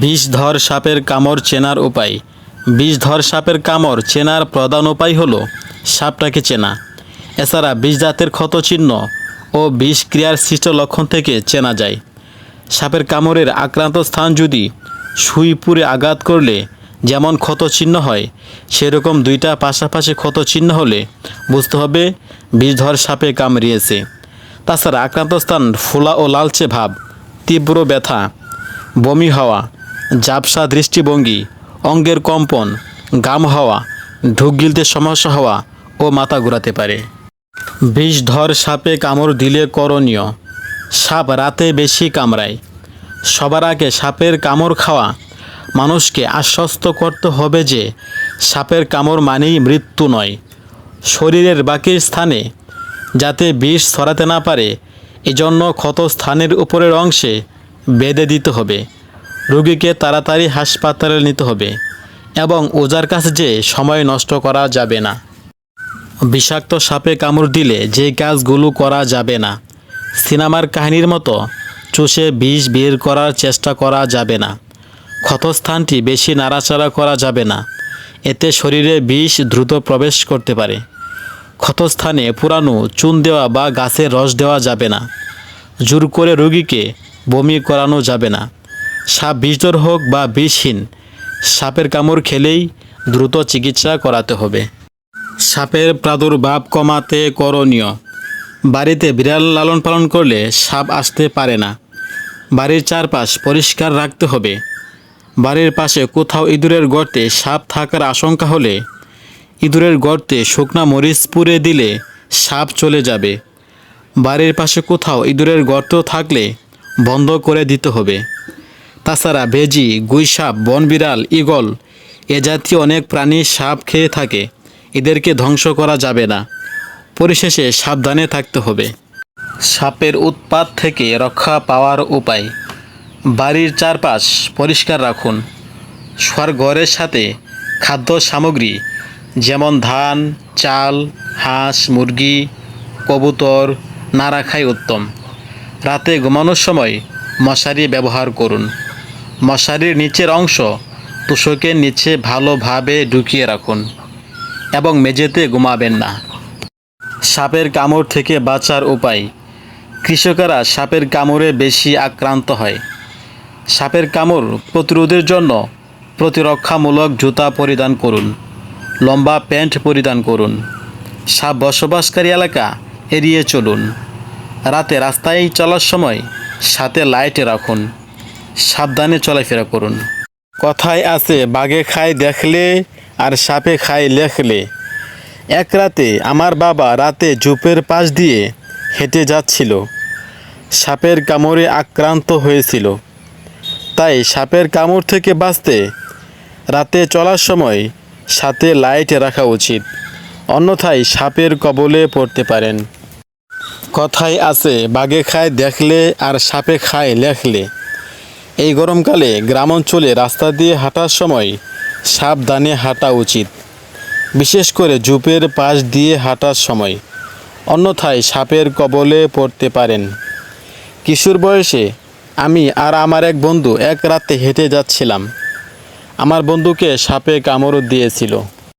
বিষধর সাপের কামড় চেনার উপায়। বিষধর সাপের কামড় চেনার প্রধান উপায় হলো, সাপটাকে চেনা। এছাড়া বিষ বিষজাতের ক্ষতচিহ্ন ও বিষক্রিয়ার সৃষ্ট লক্ষণ থেকে চেনা যায়। সাপের কামড়ের আক্রান্ত স্থান যদি সুই পুরে আঘাত করলে যেমন ক্ষতচিহ্ন হয়, সেরকম দুইটা পাশাপাশি ক্ষতচিহ্ন হলে বুঝতে হবে বিষধর সাপে কামড়িয়েছে। তাছাড়া আক্রান্ত স্থান ফোলা ও লালচে ভাব, তীব্র ব্যথা, বমি হওয়া ঝাপসা দৃষ্টিভঙ্গি, অঙ্গের কম্পন, গাম হওয়া ঢুক গিলতে সমস্যা হওয়া ও মাথা ঘোরাতে পারে। বিষধর সাপে কামড় দিলে করণীয়, সাপ রাতে বেশি কামড়ায়। সবার আগে সাপের কামড় খাওয়া, মানুষকে আশ্বস্ত করতে হবে যে সাপের কামড় মানেই মৃত্যু নয়, শরীরের বাকি স্থানে, যাতে বিষ ছড়াতে না পারে, এজন্য ক্ষত স্থানের উপরের অংশে বেঁধে দিতে হবে। রোগীকে তাড়াতাড়ি হাসপাতালে নিতে হবে এবং ওজার কাছে যে সময় নষ্ট করা যাবে না। বিষাক্ত সাপে কামড় দিলে যে কাজগুলো করা যাবে না। সিনেমার কাহিনীর মতো চুষে বিষ বের করার চেষ্টা করা যাবে না। ক্ষতস্থানটি বেশি নাড়াচাড়া করা যাবে না। এতে শরীরে বিষ দ্রুত প্রবেশ করতে পারে। ক্ষতস্থানে পুরানো চুন দেওয়া বা গাছের রস দেওয়া যাবে না। জোর করে রোগীকে বমি করানো যাবে না। সাপ বিষধর হোক বা বিষহীন, সাপের কামড় খেলেই দ্রুত চিকিৎসা করাতে হবে। সাপের প্রাদুর্ভাব কমাতে করণীয়। বাড়িতে বিড়াল লালন পালন করলে সাপ আসতে পারে না। বাড়ির চারপাশ পরিষ্কার রাখতে হবে। বাড়ির পাশে কোথাও ইঁদুরের গর্তে সাপ থাকার আশঙ্কা হলে ইঁদুরের গর্তে শুকনা মরিচ পুড়ে দিলে সাপ চলে যাবে। বাড়ির পাশে কোথাও ইঁদুরের গর্ত থাকলে বন্ধ করে দিতে হবে। তাছাড়া ভেজি গুইসাপ, বনবিড়াল, ঈগল এ জাতীয় অনেক প্রাণী সাপ খেয়ে থাকে। এদেরকে ধ্বংস করা যাবে না। পরিশেষে সাবধানে থাকতে হবে। সাপের উৎপাত থেকে রক্ষা পাওয়ার উপায়। বাড়ির চারপাশ পরিষ্কার রাখুন। শোয়ার ঘরের সাথে খাদ্য সামগ্রী যেমন ধান, চাল, হাঁস, মুরগি, কবুতর না রাখাই উত্তম। রাতে ঘুমানোর সময় মশারি ব্যবহার করুন। মশারির নিচের অংশ তোষকের নিচে ভালোভাবে ঢুকিয়ে রাখুন এবং মেঝেতে ঘুমাবেন না। সাপের কামড় থেকে বাঁচার উপায়। কৃষকেরা সাপের কামড়ে বেশি আক্রান্ত হয়। সাপের কামড় প্রতিরোধের জন্য প্রতিরক্ষামূলক জুতা পরিধান করুন, লম্বা প্যান্ট পরিধান করুন, সাপ বসবাসকারী এলাকা এড়িয়ে চলুন, রাতে রাস্তায় চলার সময় সাথে লাইট রাখুন। সাবধানে চলাফেরা করুন। কথায় আছে, বাঘে খায় দেখলে আর সাপে খায় লেখলে। এক রাতে আমার বাবা রাতে জুপের পাশ দিয়ে হেঁটে যাচ্ছিল। সাপের কামড়ে আক্রান্ত হয়েছিল। তাই সাপের কামড় থেকে বাঁচতে রাতে চলার সময় সাথে লাইট রাখা উচিত, অন্যথায় সাপের কবলে পড়তে পারেন। কথায় আছে, বাঘে খায় দেখলে আর সাপে খায় লেখলে। এই গরমকালে গ্রাম অঞ্চলে রাস্তা দিয়ে হাঁটার সময় সাবধানে হাঁটা উচিত। বিশেষ করে জুপের পাশ দিয়ে হাঁটার সময়। অন্যথায় সাপের কবলে পড়তে পারেন। কিশোর বয়সে আমি আর আমার এক বন্ধু এক রাতে হেঁটে যাচ্ছিলাম। আমার বন্ধুকে সাপে কামড় দিয়েছিল।